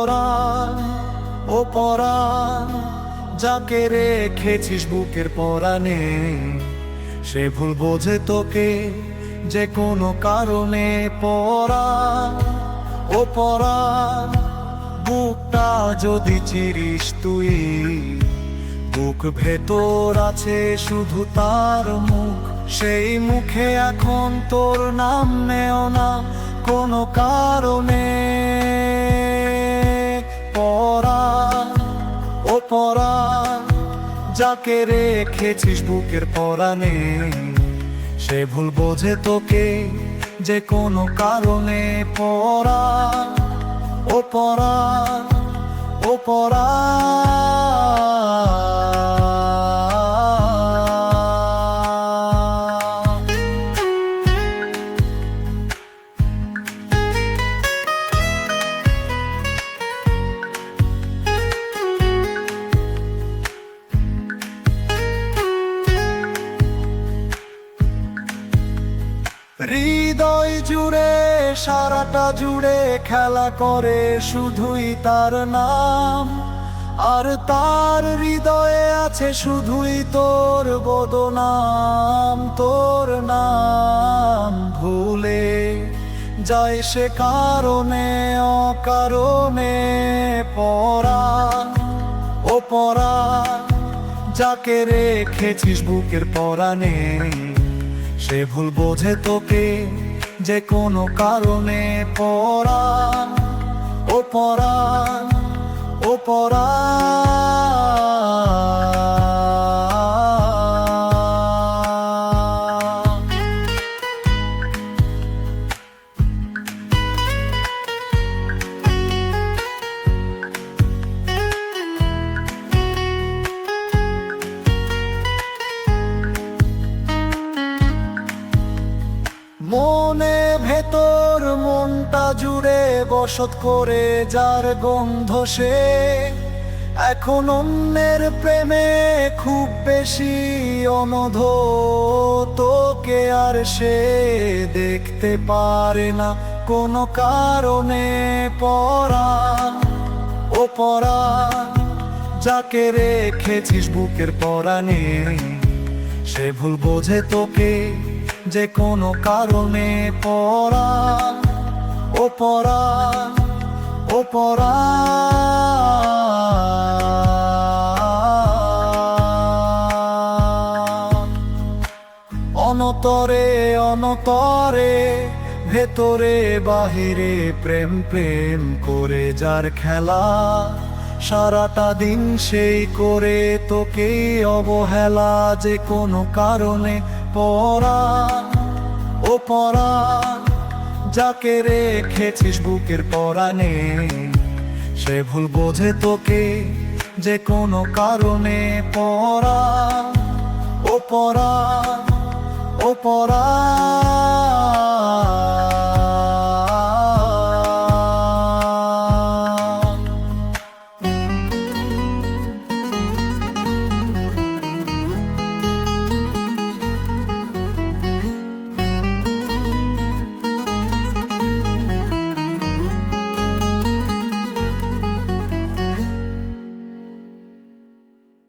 পরাণ, ও পরাণ, যাকে রেখেছিস বুকের পরাণে, সে ভুল বোঝে তোকে যে কোনো কারণে। পরাণ, ও পরাণ, বুকটা যদি চিরিস তুই, বুক ভেতর আছে শুধু তার মুখ। সেই মুখে এখন তোর নাম নেও না কোনো কারণে। যাকে রেখেছিস বুকের পরানে সে ভুল বোঝে তোকে, যে কোনো কারণে পরা ও পরা ও পরা হৃদয় জুড়ে, সারাটা জুড়ে খেলা করে শুধুই তার নাম। আর তার হৃদয়ে আছে শুধুই তোর বদনাম, তোর নাম ভুলে যায় সে কারণে, অকারণে পড়া। ও পড়া, যাকে রেখেছিস বুকের পরাণে সে ভুল বোঝে তোকে যে কোনো কারণে পড়া। জুড়ে বসত করে যার গন্ধ সে। এখন অন্যের প্রেমে খুব বেশি অনধ, তোকে আর সে দেখতে পারে না। কোনো কারণে পড়া, ও পড়া, যাকে রেখেছিস বুকের পরাণে সে ভুল বোঝে তোকে, যে কোনো কারণে পড়া। ও পড়া অনতরে অনতরে, ভেতরে, বাহিরে প্রেম প্রেম করে যার খেলা, সারাটা দিন সেই করে তোকে অবহেলা যে কোনো কারণে পরা ও পড়া যাকে রেখেছিস বুকের পরাণে, সে ভুল বোঝে তোকে যে কোনো কারণে পরা, ও পরা, ও পড়া